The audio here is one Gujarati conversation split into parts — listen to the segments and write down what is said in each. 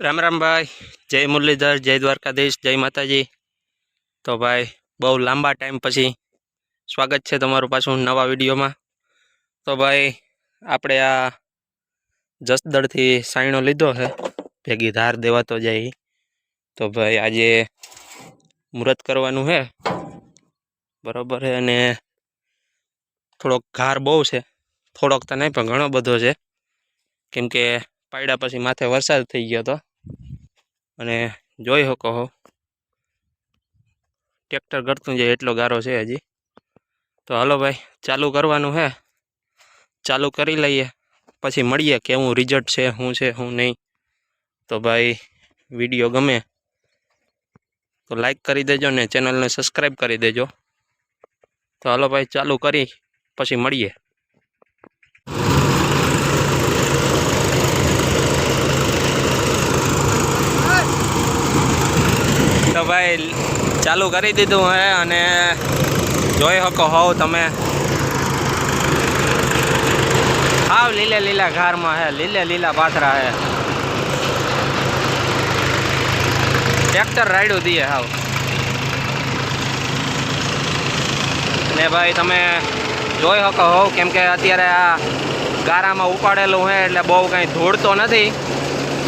રામ રામ ભાઈ, જય મુરલીધર, જય દ્વારકાધીશ, જય માતાજી. તો ભાઈ, બહુ લાંબા ટાઈમ પછી સ્વાગત છે તમારું પાછું નવા વિડીયોમાં. તો ભાઈ, આપણે આ જસદળથી સાયણો લીધો છે. ભેગી ધાર દેવાતો જાય. તો ભાઈ, આજે મુહૂર્ત કરવાનું છે. બરાબર છે અને થોડોક ઘાર બહુ છે. થોડોક તો નહીં, પણ ઘણો બધો છે. કેમ કે પછી માથે વરસાદ થઈ ગયો હતો અને જોઈ શકો હો. ટ્રેક્ટર કરતું જાય એટલો ગારો છે હજી. તો હાલો ભાઈ, ચાલુ કરવાનું છે ચાલુ કરી લઈએ. પછી મળીએ કેવું રિઝલ્ટ છે શું છે શું નહીં. તો ભાઈ વીડિયો ગમે તો લાઈક કરી દેજો ને ચેનલને સબસ્ક્રાઈબ કરી દેજો. તો હલો ભાઈ, ચાલુ કરી, પછી મળીએ. ભાઈ, ચાલુ કરી દીધું હે અને જોઈ શકો હોવ તમે. હાવ લીલે લીલા ઘારમાં હે, લીલે લીલા પાથરા હે. ટ્રેક્ટર રાયડું દઈએ હાવ. ને ભાઈ, તમે જોઈ શકો હોવ કેમ કે અત્યારે આ ગારામાં ઉપાડેલું છે એટલે બહુ કંઈ ધૂળતો નથી.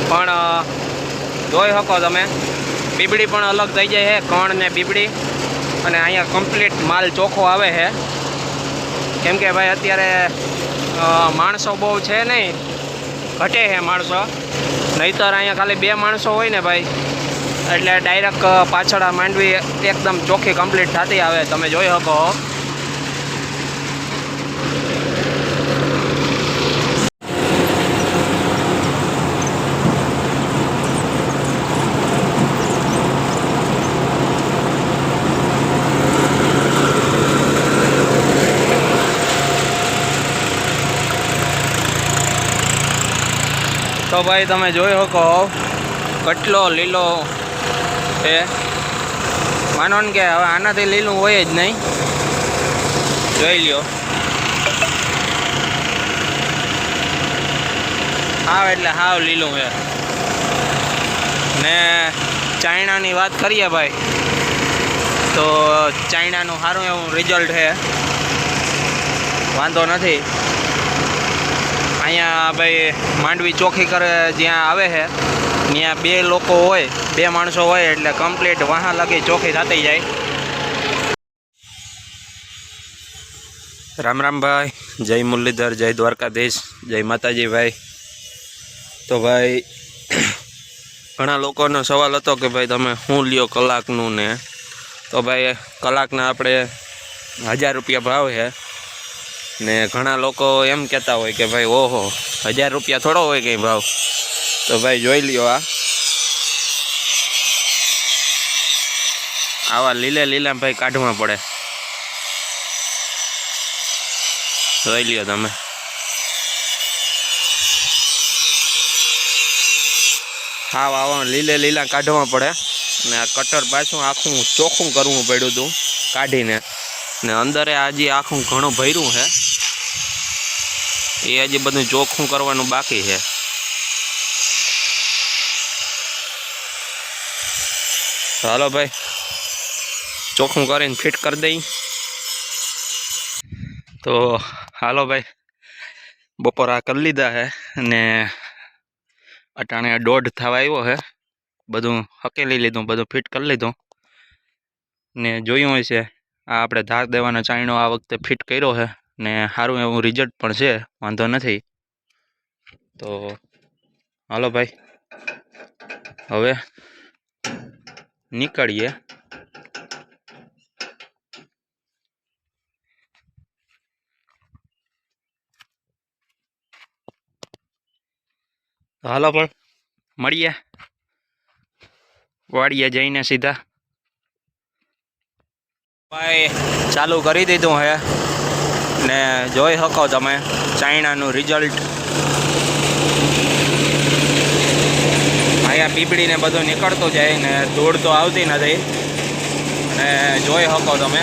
પણ જોઈ શકો તમે. બીબડી પણ અલગ થઈ જાય છે, કણ ને બીબડી. અને અહીંયા કમ્પ્લીટ માલ ચોખ્ખો આવે છે. કેમ કે ભાઈ અત્યારે માણસો બહુ છે નહીં. ઘટે છે માણસો. નહીતર અહીંયા ખાલી બે માણસો હોય ને ભાઈ. એટલે ડાયરેક્ટ પાછળ માંડવી એકદમ ચોખ્ખી કમ્પ્લીટ થતી આવે. તમે જોઈ શકો. ભાઈ, તમે જોઈ શકો કેટલો લીલો છે. માનો ને કે હવે આનાથી લીલું હોય જ નહીં. જોઈ લ્યો. હાવ એટલે હાવ લીલું છે. ને ચાઇનાની વાત કરીએ ભાઈ, તો ચાઇનાનું સારું એવું રિઝલ્ટ છે. વાંધો નથી. અહીંયા ભાઈ માંડવી ચોખી કરે જ્યાં આવે છે, ત્યાં બે લોકો હોય, બે માણસો હોય એટલે કમ્પ્લીટ વાહા લગી ચોખી થતી જાય. રામ રામભાઈ જય મુરલીધર, જય દ્વારકાધીશ, જય માતાજી ભાઈ. તો ભાઈ, ઘણા લોકોનો સવાલ હતો કે ભાઈ તમે શું લ્યો કલાકનું ને? તો ભાઈ, કલાકના આપણે હજાર રૂપિયા ભાવ છે. ને ઘણા લોકો એમ કહેતા હોય કે ભાઈ, ઓહો, હજાર રૂપિયા થોડો હોય કંઈ ભાવ. તો ભાઈ, જોઈ લ્યો આ. આવા લીલે લીલા ભાઈ કાઢવા પડે. જોઈ લ્યો તમે. હાવ આવા લીલે લીલા કાઢવા પડે. ને આ કટર પાછું આખું ચોખ્ખું કરવું પડ્યું હતું કાઢીને. ને અંદરે આજે આખું ઘણું ભર્યું છે એ હજી બધું ચોખ્ખું કરવાનું બાકી છે. હાલો ભાઈ ચોખ્ખું કરીને ફિટ કરી દઈ. તો હાલો ભાઈ, બપોરા કરી લીધા છે અને અટાણે દોઢ થવા આવ્યો છે. બધું હકેલી લીધું, બધું ફિટ કરી લીધું. ને જોયું હોય છે, આ આપણે ધાર દેવાનો ચાઈણો આ વખતે ફિટ કર્યો છે. ને સારું એવું રિઝલ્ટ પણ છે, વાંધો નથી. તો હાલો ભાઈ, હવે નીકળીએ. હાલો પણ, મળીએ. વાડીએ જઈને સીધા. ભાઈ, ચાલુ કરી દીધું હે. ને જોઈ શકો તમે ચાઇનાનું રિઝલ્ટ. અહીંયા પીપળીને બધું નીકળતું જાય ને ધૂળ તો આવતી નથી. ને જોઈ શકો તમે.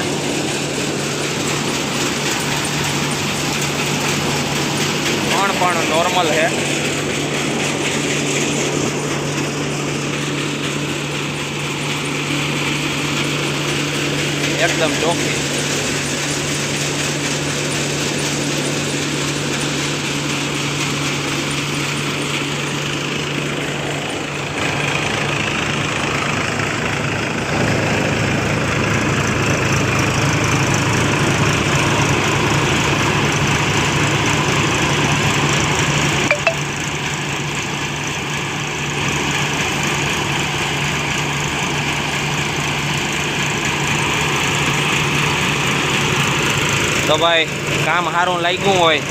પણ પણ નોર્મલ છે. એકદમ ચોખ્ખી. તો ભાઈ, કામ સારું લાગ્યું હોય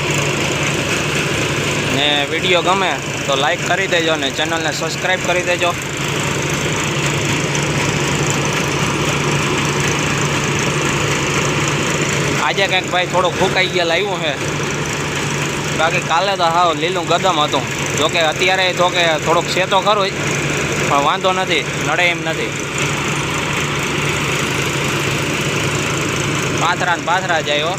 ને વીડિયો ગમે તો લાઈક કરી દેજો ને ચેનલને સબસ્ક્રાઈબ કરી દેજો. આજે કંઈક ભાઈ થોડુંક ફૂંકાઈ ગયા લાવ્યું છે. બાકી કાલે તો હા લીલું ગદમ હતું. જોકે અત્યારે તો કે થોડુંક છે તો ખરું પણ વાંધો નથી, નડે એમ નથી. પાથરા ને પાથરા જાય